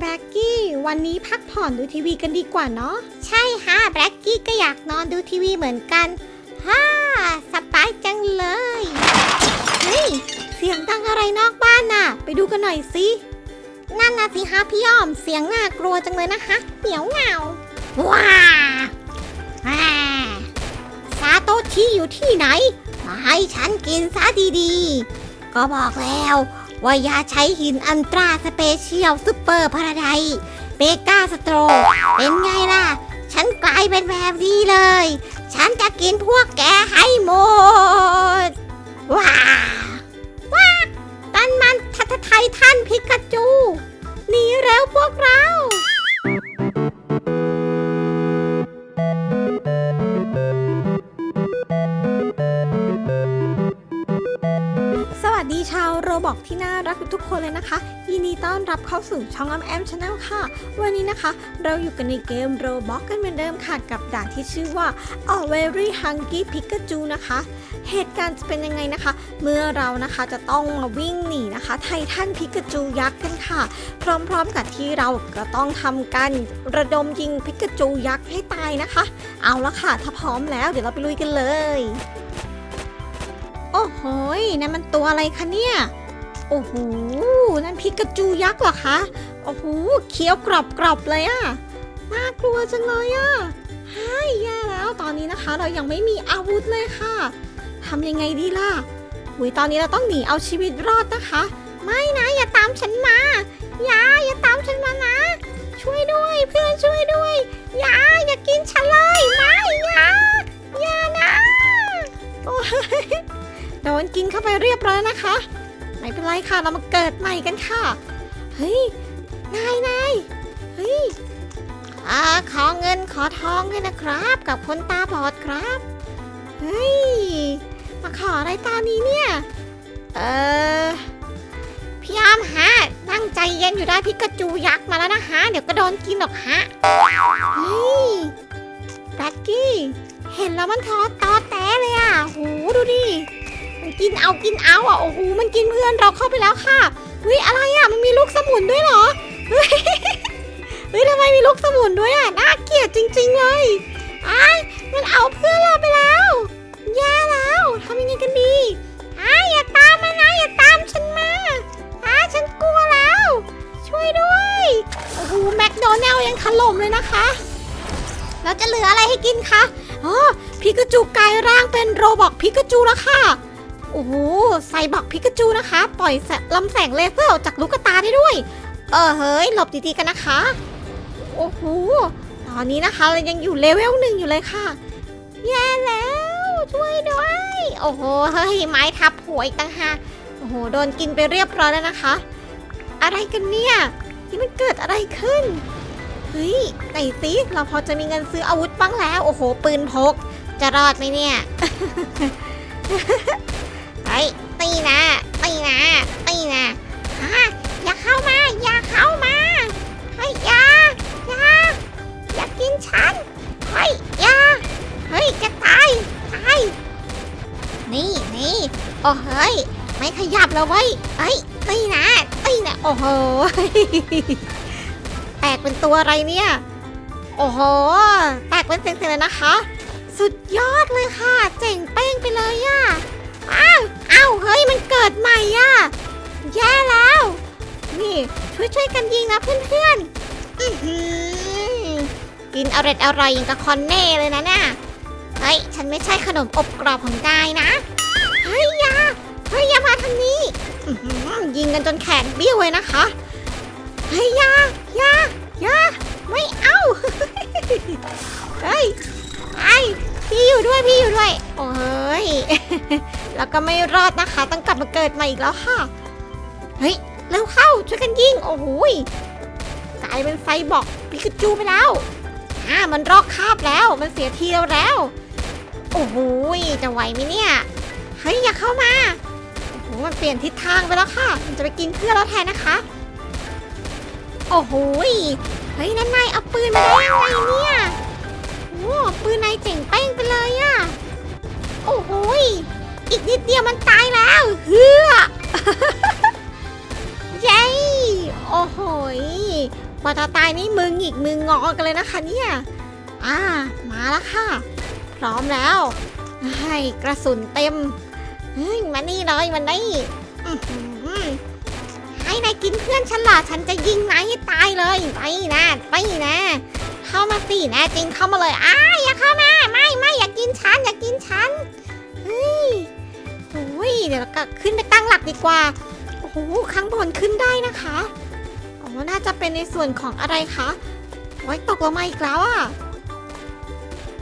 แบล็กกี้ วันนี้พักผ่อนดูทีวีกันดีกว่าเนาะ ใช่ฮะ แบล็กกี้ก็อยากนอนดูทีวีเหมือนกันฮ่าสบายจังเลย เฮ้ย เสียงดังอะไรนอกบ้านน่ะ ไปดูกันหน่อยสิ นั่นนะสิฮะพี่อ้อม เสียงน่ากลัวจังเลยนะคะเหมียวเหงาว้าว้าซาโตชิอยู่ที่ไหน มาให้ฉันกินซะดีๆ ก็บอกแล้ว ว่ายาใช้หินอันตราสเปเชียลซูเปอร์พาราไดเบกาสโตรเป็นไงล่ะ ฉันกลายเป็นแบบนี้เลย ฉันจะกินพวกแกให้หมด ว้าว้าตันมันทัทไททันพิกาจูหนีเร็วพวกเรา โรบอกที่น่ารักทุกคนเลยนะคะ ยินดีต้อนรับเข้าสู่ช่องอ m แอมชาแนลค่ะ วันนี้นะคะ เราอยู่กันในเกมโรบอกกันเหมือนเดิมค่ะ กับด่านที่ชื่อว่า a very hungry Pikachu นะคะ เหตุการณ์จะเป็นยังไงนะคะ เมื่อเรานะคะจะต้องมาวิ่งหนีนะคะ ไททันพิกาจูยักษ์กันค่ะ พร้อมๆกับที่เราก็ต้องทำการระดมยิงพิกาจูยักษ์ให้ตายนะคะ เอาละค่ะ ถ้าพร้อมแล้วเดี๋ยวเราไปลุยกันเลยโอ้โหนั่นมันตัวอะไรคะเนี่ย โอ้โห นั่นพิกาจูยักษ์เหรอคะ โอ้โห เคี้ยวกรอบกรอบๆเลยอะน่ากลัวจังเลยอะใช่แย่แล้ว ตอนนี้นะคะเรายังไม่มีอาวุธเลยค่ะ ทำยังไงดีล่ะอุยตอนนี้เราต้องหนีเอาชีวิตรอดนะคะ ไม่นะอย่าตามฉันมา อย่าอย่าตามฉันมานะ ช่วยด้วยเพื่อนช่วยด้วย อย่าอย่ากินฉันเลยไม่อย่าอย่านะ โอ้ยโดนกินเข้าไปเรียบร้อยนะคะ ไม่เป็นไรค่ะเรามาเกิดใหม่กันค่ะ เฮ้ย นายนายเฮ้ยอาขอเงินขอทองด้วยนะครับ กับคนตาบอดครับ เฮ้ย มาขออะไรตอนนี้เนี่ย เออพี่อ้อมฮะตั้งใจเย็นอยู่ได้พิกาจูยักษ์มาแล้วนะฮะ เดี๋ยวก็โดนกินหรอกฮะ เฮ้ยแบ็กกี้ เห็นแล้วมันท้อตอแต้เลยอะโหดูดิ กินเอากินเอาอะโอ้โหมันกินเพื่อนเราเข้าไปแล้วค่ะเฮ้ยอะไรอะมันมีลูกสมุนด้วยเหรอเฮ้ยเฮ้ยทำไมมีลูกสมุนด้วยอะน่าเกลียดจริง ๆเลยอ้ายมันเอาเพื่อนเราไปแล้วแย่แล้วทำยังไงกันดีอ้ายอย่าตามมานะอย่าตามฉันมาอ้าฉันกลัวแล้ว ช่วยด้วยโอ้โหแมคโดนัลยังถล่มเลยนะคะเราจะเหลืออะไรให้กินคะอ๋อพิกาจูกลายร่างเป็นโรบอกพิกาจูแล้วค่ะ โอ้โหใส่บอกพิกาจูนะคะ ปล่อยแสลำแสงเลเซอร์ออกจากลูกตาได้ด้วย เออเฮ้ย หลบดีๆกันนะคะ โอ้โห ตอนนี้นะคะเรายังอยู่เลเวลหนึ่งอยู่เลยค่ะ แย่แล้ว ช่วยด้วย โอ้โห เฮ้ย ไม้ทับหัวอีกต่างหากโอ้โห โดนกินไปเรียบร้อยแล้วนะคะ อะไรกันเนี่ย นี่มันเกิดอะไรขึ้น เฮ้ย ไหนสิเราพอจะมีเงินซื้ออาวุธบ้างแล้ว โอ้โห ปืนพก จะรอดไหมเนี่ย เฮ้ยตีนะตีนะตีนะฮะอย่าเข้ามาอย่าเข้ามาเฮ้ยอย่าอย่าอย่ากินฉันเฮ้ยอย่าเฮ้ยจะตายตายนี่นี่โอ้เฮ้ยไม่ขยับแล้วเว้ยเฮ้ยตีนะตีนะโอ้โหแตกเป็นตัวอะไรเนี่ยโอ้โห แตกเป็นเส้นๆเลยนะคะ สุดยอดเลยค่ะ เจ๋งเป้งไปเลยอะ อ้าวอ้าวเฮ้ยมันเกิดใหม่อะแย่แล้ว นี่ช่วยช่วยๆกันยิงนะเพื่อนๆอื้อหือกินอร่อยอร่อยอย่างกับคอนเน่เลยนะเนี่ยเฮ้ย ฉันไม่ใช่ขนมอบกรอบของนายนะ เฮ้ยอยาเฮ้ยอย่ามาทางนี้อื้อหือยิงกันจนแขนเบี้ยวเลยนะคะ เฮ้ยอยาอยาอยาไม่เอา เฮ้ยไอ พี่อยู่ด้วยพี่อยู่ด้วย โอ้ย แล้วก็ไม่รอดนะคะ ต้องกลับมาเกิดใหม่อีกแล้วค่ะ เฮ้ยเร็วเข้าช่วยกันยิง โอ้โหยกลายเป็นไฟบอกปิกาจูไปแล้วอ่ามันรอกคาบแล้ว มันเสียทีเราแล้ว โอ้โหยจะไหวไหมเนี่ย เฮ้ยอย่าเข้ามา โอ้โหมันเปลี่ยนทิศทางไปแล้วค่ะ มันจะไปกินเพื่อนเราแทนนะคะ โอ้โหยเฮ้ยนั่นนายเอาปืนมาได้ยังไงเนี่ย ปืนนายเจ๋งเป้งไปเลยอะโอ้โหอีกนิดเดียวมันตายแล้วเฮือเย้โอ้โหยว่าจะตายนี่มือหงิกมืองอกันเลยนะคะเนี่ยอ่ามาแล้วค่ะ พร้อมแล้วให้กระสุนเต็มเฮ้ยมานี่เลยมานี่อื้อหือให้นายกินเพื่อนฉันล่ะฉันจะยิงนายให้ตายเลยไปนะไปนะ เข้ามาสิแน่จริงเข้ามาเลยอ้าอย่าเข้ามา ไม่ไม่อย่ากินฉันอย่ากินฉันเฮ้ยโอ้ยเดี๋ยวเราก็ขึ้นไปตั้งหลักดีกว่าโอ้โหข้างบนขึ้นได้นะคะอ๋อน่าจะเป็นในส่วนของอะไรคะไว้ตกลงมาอีกแล้วอะ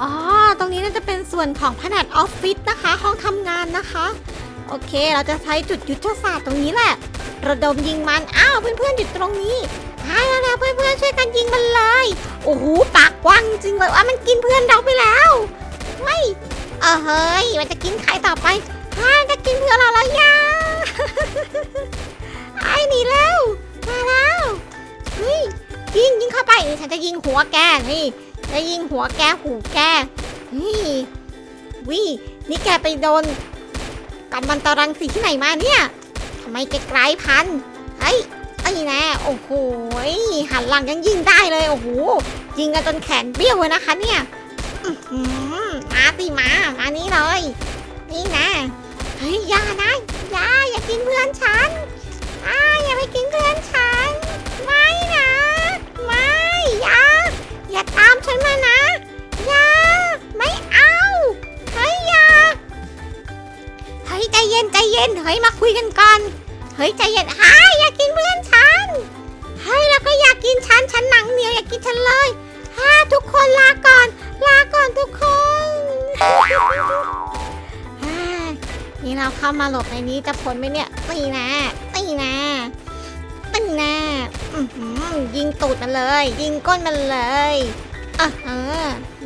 อ๋อตรงนี้น่าจะเป็นส่วนของแผนกออฟฟิศนะคะห้องทำงานนะคะโอเค เราจะใช้จุดยุทธศาสตร์ตรงนี้แหละ ระดมยิงมัน อ้าว เพื่อนๆ อยู่ตรงนี้ ใช่แล้วนะเพื่อนๆช่วยกันยิงมันเลย โอ้โหปากกว้างจริงเลยว่ามันกินเพื่อนเราไปแล้วไม่เออเฮ้ยมันจะกินใครต่อไปฮ่าจะกินเพื่อนเราแล้วยาไอ้หนีแล้วมาแล้วเฮ้ยยิงยิงเข้าไปฉันจะยิงหัวแกนี่จะยิงหัวแกหูแกนี่วินี่แกไปโดนกัมมันตรังสีที่ไหนมาเนี่ยทำไมแกไกลพันเฮ้ย ไอ้แน่โอ้โหหันหลังยังยิงได้เลยโอ้โหยิงกันจนแขนเบี้ยวเลยนะคะเนี่ยมาติมามานี่เลย นี่นะเฮ้ยอย่านะอย่าอย่ากินเพื่อนฉันอ่าอย่าไปกินเพื่อนฉัน ไม่นะไม่อย่าอย่าตามฉันมานะอย่าไม่เอาเฮ้ยอย่าเฮ้ยใจเย็นใจเย็นเฮ้ยมาคุยกันก่อนเฮ้ยใจเย็นฮาอย่ากกินเพื่อน อยากกินฉันฉันหนังเหนียวอยากกินฉันเลยฮ่าทุกคนลาก่อน ลาก่อนทุกคนฮ่านี่เราเข้ามาหลบในนี้จะพ้นไหมเนี่ยตีนะตีนะตีนะยิงตูดมันเลย ยิงก้นมันเลยเอะฮะ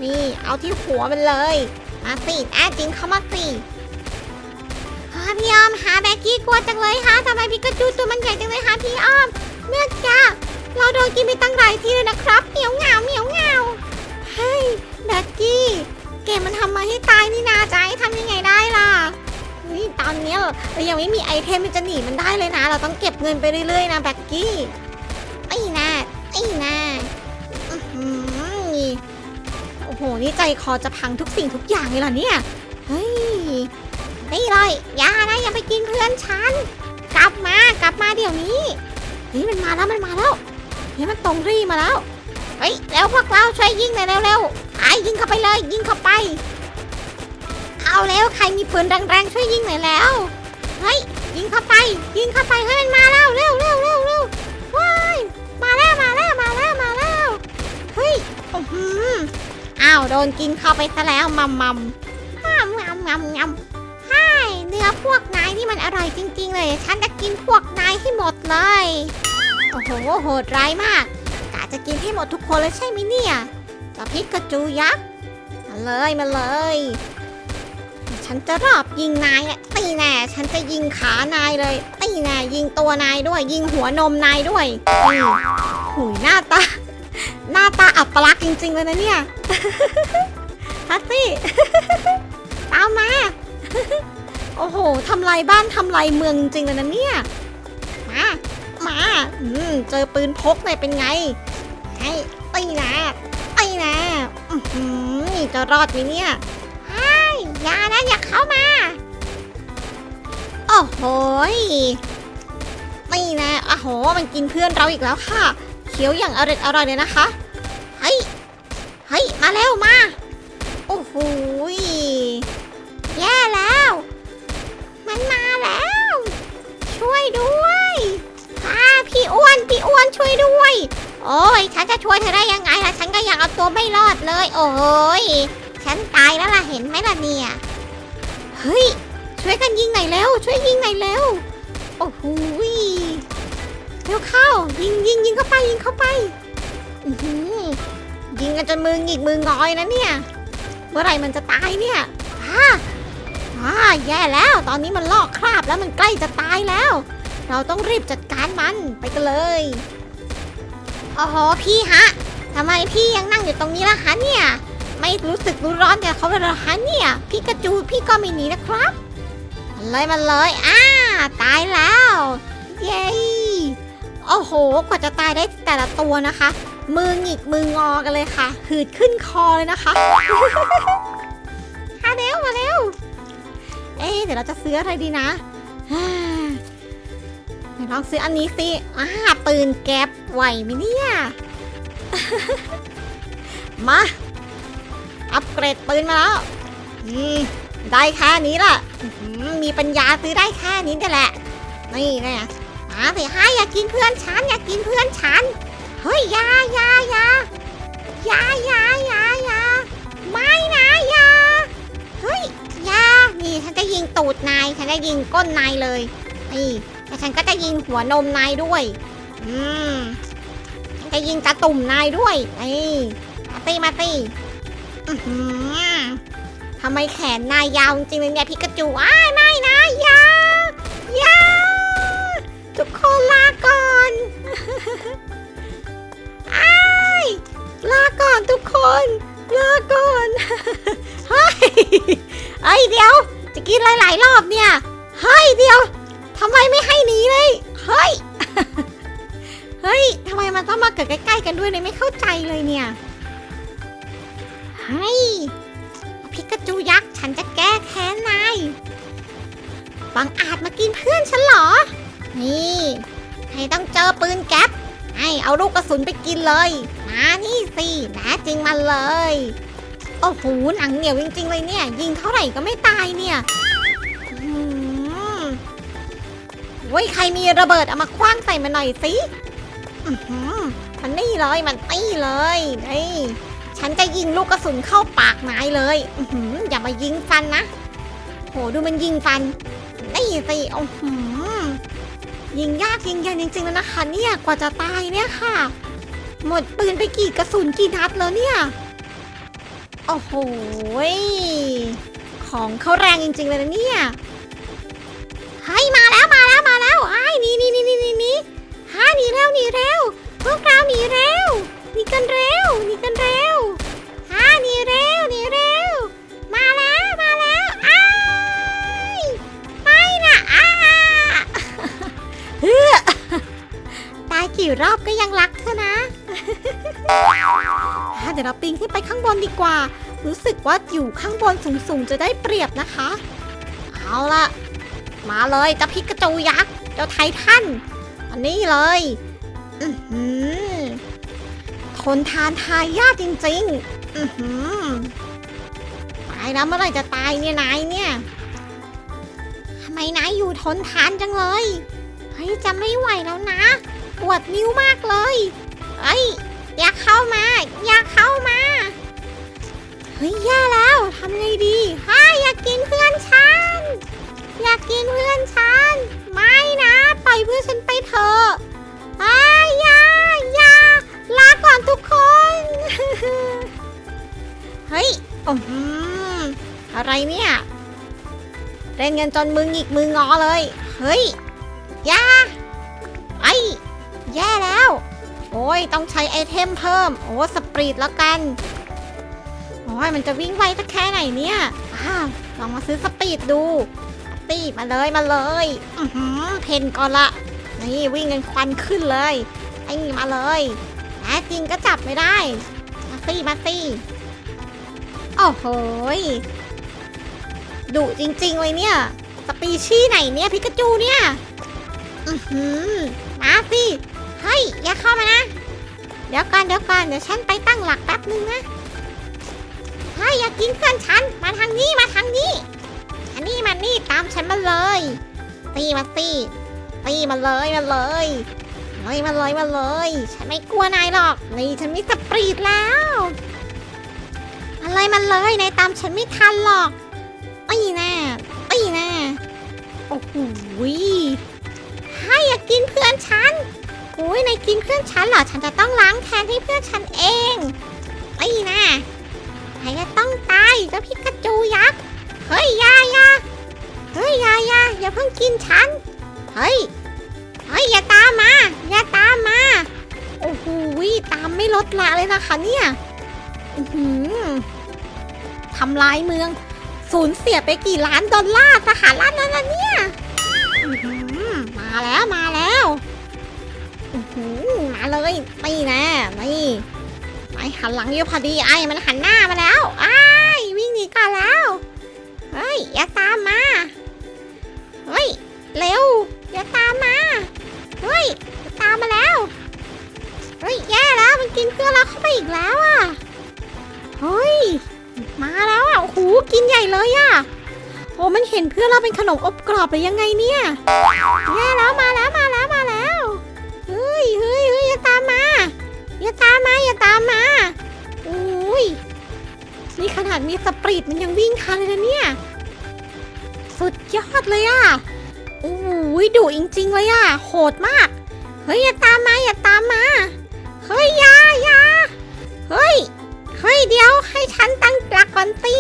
นี่ เอาที่หัวมันเลย มาสิแอ้จริงเข้ามาสิฮะพี่อ้อมหาแบกกี้กลัวจังเลยฮะทำไมพิกาจูตัวมันใหญ่จังเลยฮะพี่อ้อมเนื่องจาก เราโดนกินไปตั้งหลายทีเลยนะครับเหมียวเหงาเหมียวเหงาเฮ้ยแบกกี้เกมมันทำมาให้ตายนี่นาจะให้ทำยังไงได้ล่ะนี่ตอนนี้เรายังไม่มีไอเทมที่จะหนีมันได้เลยนะ เราต้องเก็บเงินไปเรื่อยๆนะแบกกี้ไอ้นะไอ้นะโอ้โห นี่ใจคอจะพังทุกสิ่งทุกอย่างเลยเหรอเนี่ย เฮ้ยนี่เลยอย่านะอย่าไปกินเพื่อนฉัน กลับมากลับมาเดี๋ยวนี้นี่มันมาแล้วมันมาแล้ว นี่มันตรงรีมาแล้ว เฮ้ยแล้วพวกเราช่วยยิงหน่อยเร็วๆไอ้ยิงเข้าไปเลย ยิงเข้าไป เอาแล้วใครมีปืนแรงๆช่วยยิงหน่อยแล้ว เฮ้ยยิงเข้าไป ยิงเข้าไปให้มันมาแล้วเร็วเร็วเร็วเร็วว้ายมาแล้วมาแล้วมาแล้วมาแล้วเฮ้ยอื้อหืออ้าวโดนกินเข้าไปซะแล้วมัมมัมงำงำงำงำใช่เนื้อพวกนายนี่มันอร่อยจริง ๆ เลย ฉันจะกินพวกนายให้หมดเลย โอ้โหโหดร้ายมากกะจะกินให้หมดทุกคนเลยใช่ไหมเนี่ยเจะพิกระจูยักษ์มาเลยมาเลย ฉันจะรอบยิงนายอะตีแน่ฉันจะยิงขานายเลยตีแน่ยิงตัวนายด้วย ยิงหัวนมนายด้วยนี่หุยหน้าตา หน้าตาอับปลักษณ์จริง ๆ เลยนะเนี่ยฮัตตี้ตามมา โอ้โหทำลายบ้านทำลายเมืองจริงๆเลยนะเนี่ย มาอืมเจอปืนพกเลยเป็นไงให้ตีนะตีนะอื้อหือจะรอดไหมเนี่ยไอ้ยอย่านะอย่าเข้ามา โอ้โหยตีนะโอ้โห มันกินเพื่อนเราอีกแล้วค่ะ เคี้ยวอย่างอร่อยอร่อยเลยนะคะเฮ้ยเฮ้ยมาเร็วมา โอ้โหแย่แล้ว มันมาแล้ว ช่วยด้วย อ้วนพี่อ้วนช่วยด้วย โอ้ยฉันจะช่วยเธอได้ยังไงล่ะฉันก็ยังเอาตัวไม่รอดเลย โอ้ยฉันตายแล้วล่ะเห็นไหมล่ะเนี่ยเฮ้ยช่วยกันยิงหน่อยเร็วช่วยยิงหน่อยเร็วโอ้โหเร็วเข้ายิงยิงยิงเข้าไปยิงเข้าไปยิงกันจนมือหงิกมืองอยนะเนี่ยเมื่อไหร่มันจะตายเนี่ยฮ่าฮ่าแย่แล้ว ตอนนี้มันลอกคราบแล้วมันใกล้จะตายแล้ว เราต้องรีบจัดการมันไปกันเลยโอ้โหพี่ฮะทำไมพี่ยังนั่งอยู่ตรงนี้ล่ะคะเนี่ย ไม่รู้สึกรู้ร้อนกับเขาเลยเหรอคะเนี่ย พี่กระจูพี่ก็ไม่หนีนะครับมาเลยมาเลยอ่าตายแล้ว เย้โอ้โห กว่าจะตายได้แต่ละตัวนะคะ มือหงิกมืองอกันเลยค่ะ หืดขึ้นคอเลยนะคะมาเร็วมาเร็ว เอ๊เดี๋ยวเราจะซื้ออะไรดีนะ ดี๋ยวลองซื้ออันนี้สิอ่าปืนแก๊ปไหวไหมเนี่ย มา อัปเกรดปืนมาแล้ว อืม ได้แค่นี้ล่ะอื้อหือมีปัญญาซื้อได้แค่นี้นี่แหละ นี่ไงมาสิให้อยากกินเพื่อนฉันอยากกินเพื่อนฉัน เฮ้ยยายายายายายายาไม่นะยาเฮ้ยยานี่ฉันจะยิงตูดนาย ฉันจะยิงก้นนายเลยนี่ ฉันก็จะยิงหัวนมนายด้วย อืมฉันจะยิงตาตุ่มนายด้วยนี่มาตีมาตีอื้อหือทำไมแขนนายยาวจริงเลยเนี่ยพิกาจูอ้ายไม่นะยาอยาทุกคนลาก่อนอ้ายลาก่อนทุกคนลาก่อนเฮ้ยเอ้ยเดี๋ยว จะกินหลายๆรอบเนี่ยเฮ้ยเดี๋ยว ทำไมไม่ให้หนีเลย เฮ้ย เฮ้ยทำไมมันต้องมาเกิดใกล้ๆกันด้วยเนี่ยไม่เข้าใจเลยเนี่ยเฮ้ยพิกาจูยักษ์ฉันจะแก้แค้นนายบังอาจมากินเพื่อนฉันเหรอ นี่ให้ต้องเจอปืนแก๊ปให้เอาลูกกระสุนไปกินเลย มานี่สิแน่จริงมาเลย โอ้โหหนังเหนียวจริงๆเลยเนี่ย ยิงเท่าไหร่ก็ไม่ตายเนี่ย เว้ยใครมีระเบิดเอามาคว้างใส่มาหน่อยสิมันนี่เลยมันนี่เลยนี่ฉันจะยิงลูกกระสุนเข้าปากนายเลยอย่ามายิงฟันนะโหดูมันยิงฟันนี่สิโอ้โหยิงยากยิงยันจริงๆแล้วนะคะเนี่ยกว่าจะตายเนี่ยค่ะ หมดปืนไปกี่กระสุนกี่นัดแล้วเนี่ยโอ้โหของเขาแรงจริงๆเลยนะเนี่ย กี่รอบก็ยังรักเธอนะ เดี๋ยวเราปีนขึ้นไปข้างบนดีกว่า รู้สึกว่าอยู่ข้างบนสูงๆจะได้เปรียบนะคะ เอาละมาเลยเจ้าพิกาจูยักษ์เจ้าไททันอันนี้เลยอือหือทนทานทายากจริงๆอือหือตายแล้วเมื่อไหร่จะตายเนี่ยนายเนี่ยทำไมนายอยู่ทนทานจังเลย เฮ้ยจะไม่ไหวแล้วนะ ปวดนิ้วมากเลยเอ้ยอย่าเข้ามาอย่าเข้ามาเฮ้ยแย่แล้วทำไงดีฮ่าอยากกินเพื่อนฉันอยากกินเพื่อนฉันไม่นะปล่อยเพื่อนฉันไปเถอะอ้ายยายาลาก่อนทุกคนเฮ้ยอือหือะไรเนี่ยเล่นกันจนมือหงิกมืองอเลย เฮ้ยยา แย่แล้ว โอ้ยต้องใช้ไอเทมเพิ่ม โอ้สปรีดแล้วกัน โอ้ยมันจะวิ่งไวสักแค่ไหนเนี่ยอ้าวลองมาซื้อสปีดดูสปีดมาเลยมาเลยอือหือเพนก่อนละ นี่วิ่งกันควันขึ้นเลยไอ้นี่มาเลยแท้จริงก็จับไม่ได้ มาสิมาสิโอ้โหดุจริงๆเลยเนี่ยสปีชีส์ไหนเนี่ยพิกาจูเนี่ย อือหือมาสิ เฮ้ย อย่าเข้ามานะ เดี๋ยวก่อนเดี๋ยวก่อนเดี๋ยวฉันไปตั้งหลักแป๊บนึงนะเฮ้ยอย่ากินเพื่อนฉัน มาทางนี้มาทางนี้ อันนี้มานี่ตามฉันมาเลย ตีมาตีตีมาเลยมาเลยเลยมาเลยมาเลย ฉันไม่กลัวนายหรอก นี่ฉันมีสปรีดแล้วอะไรมันเลยนายตามฉันไม่ทันหรอกตีแน่ตีแน่โอ้โหให้อยากกินเพื่อนฉัน อุ้ยนายกินเพื่อนฉันเหรอ ฉันจะต้องล้างแค้นให้เพื่อนฉันเองไอ้นะใครจะต้องตายเจ้าพิกาจูยักษ์ เฮ้ยยายาเฮ้ยยายาอย่าเพิ่งกินฉัน เฮ้ย เฮ้ยอย่าตามมา อย่าตามมา โอ้โหตามไม่ลดละเลยนะคะเนี่ยอืทำลายเมือง สูญเสียไปกี่ล้านดอลลาร์สหรัฐนั่นนะเนี่ยมาแล้วมาแล้ว มาเลยนี่น่นี่ไอหันหลังอยู่พอดีไอ้มันหันหน้ามาแล้วไอ้วิ่งหนีก่อนแล้วเฮ้ยอย่าตามมาเฮ้ยเร็วอย่าตามมาเฮ้ยตามมาแล้วเฮ้ยแย่แล้วมันกินเพื่อนเราเข้าไปอีกแล้วอะเฮ้ยมาแล้วอะโอ้โหกินใหญ่เลยอะโอ้มันเห็นเพื่อนเราเป็นขนมอบกรอบหรือยังไงเนี่ยแย่แล้วมาแล้วมาแล้ว อย่าตามมาอย่าตามมาโอ้ยนี่ขนาดมีสปริตมันยังวิ่งทันเลยนะเนี่ย สุดยอดเลยอะโอ้ยดุจริงๆเลยอะ โหดมาก เฮ้ยอย่าตามมาอย่าตามมา เฮ้ยยายาเฮ้ย เฮ้ยเดี๋ยวให้ฉันตั้งหลักก่อนสิ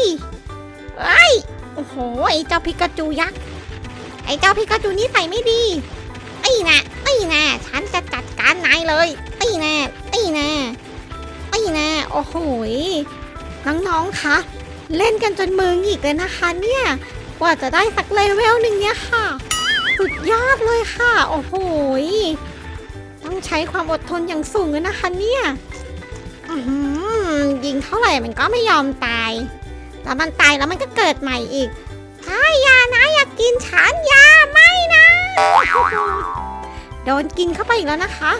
เฮ้ย โอ้โห ไอ้เจ้าพิกาจูยักษ์ ไอ้เจ้าพิกาจูนี่ใส่ไม่ดีไอ้น่ะไอ้น่ะฉันจะจัดการนายเลยไอ้น่ะ น่ะไอ้น่ะโอ้โหยน้องๆคะเล่นกันจนมือหงิกเลยนะคะเนี่ยกว่าจะได้สักเลเวลหนึ่งเนี่ยค่ะ สุดยอดเลยค่ะ โอ้โหยต้องใช้ความอดทนอย่างสูงเลยนะคะเนี่ยยิงเท่าไหร่มันก็ไม่ยอมตาย แล้วมันตายแล้วมันก็เกิดใหม่อีกอ้ยอยานะอย่ากกินฉันยาไม่นะ โดนกินเข้าไปอีกแล้วนะคะ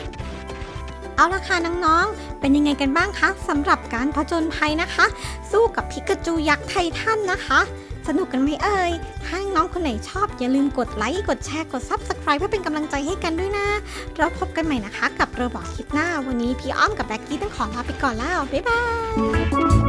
เอาละค่ะน้องๆ เป็นยังไงกันบ้างคะสำหรับการผจญภัยนะคะ สู้กับพิกาจูยักษ์ไททันนะคะ สนุกกันไหมเอ่ย ถ้าน้องคนไหนชอบอย่าลืมกดไลค์ กดแชร์ กด Subscribe เพื่อเป็นกำลังใจให้กันด้วยนะ เราพบกันใหม่นะคะ กับเรบอกคลิปหน้า วันนี้พี่อ้อมกับแบ็กกี้ต้องขอลาไปก่อนแล้ว บ๊ายบาย